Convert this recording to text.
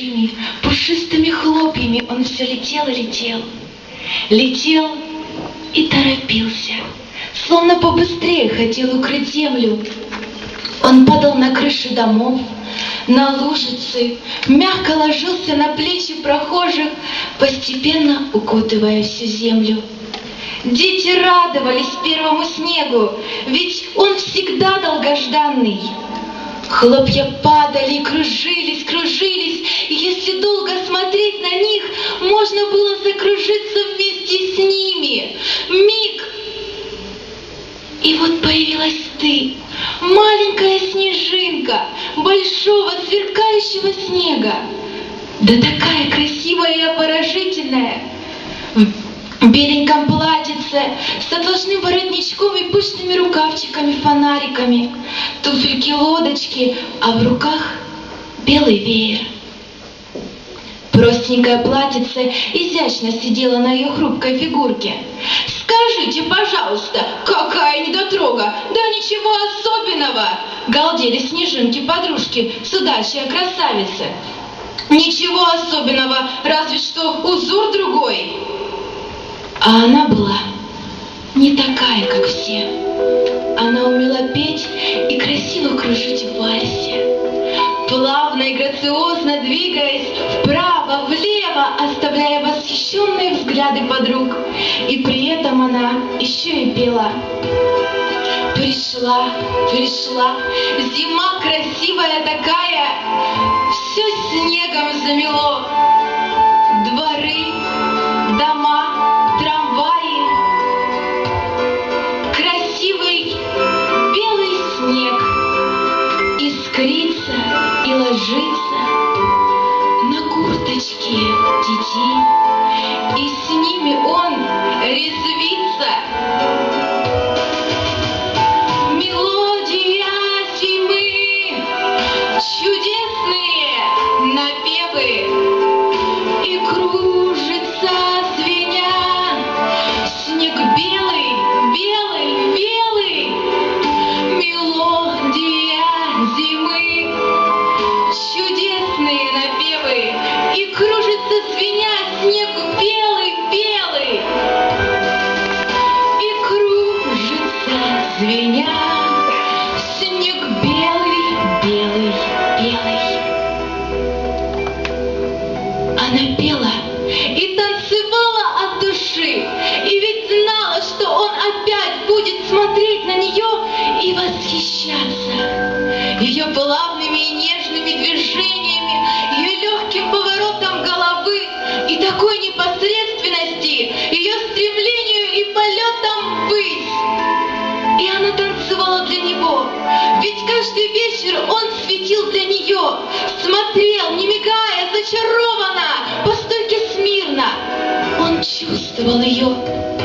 большими пушистыми хлопьями он все летел и летел. Летел и торопился, словно побыстрее хотел укрыть землю. Он падал на крыши домов, на лужицы, мягко ложился на плечи прохожих, постепенно укутывая всю землю. Дети радовались первому снегу, ведь он всегда долгожданный. Хлопья падали, кружились, кружились, и если долго смотреть на них, можно было закружиться вместе с ними. Миг! И вот появилась ты, маленькая снежинка, большого сверкающего снега. Да такая красивая и обворожительная в беленьком платьице, с отложным воротничком и пышными рукавчиками, фонариками, туфельки-лодочки, а в руках белый веер. Простенькое платьице изящно сидела на ее хрупкой фигурке. «Скажите, пожалуйста, какая недотрога! Да ничего особенного!» Галдели снежинки-подружки, судачья красавица. «Ничего особенного, разве что узор другой!» А она была не такая, как все. Она умела петь и красиво кружить в вальсе. Плавно и грациозно двигаясь вправо, влево, оставляя восхищенные взгляды подруг. И при этом она еще и пела. Пришла, пришла, зима красивая такая, все снегом замело. Курточке детей, и с ними он резвится. Снег белый, белый, и кружится звеня снег белый, белый, белый. Она пела и танцевала от души, и ведь знала, что он опять будет смотреть на нее и восхищаться. Ее плавными и нежными движениями, такой непосредственности, ее стремлению и полетом ввысь. И она танцевала для него, ведь каждый вечер он светил для нее, смотрел, не мигая, зачарованно, по стойке смирно. Он чувствовал ее,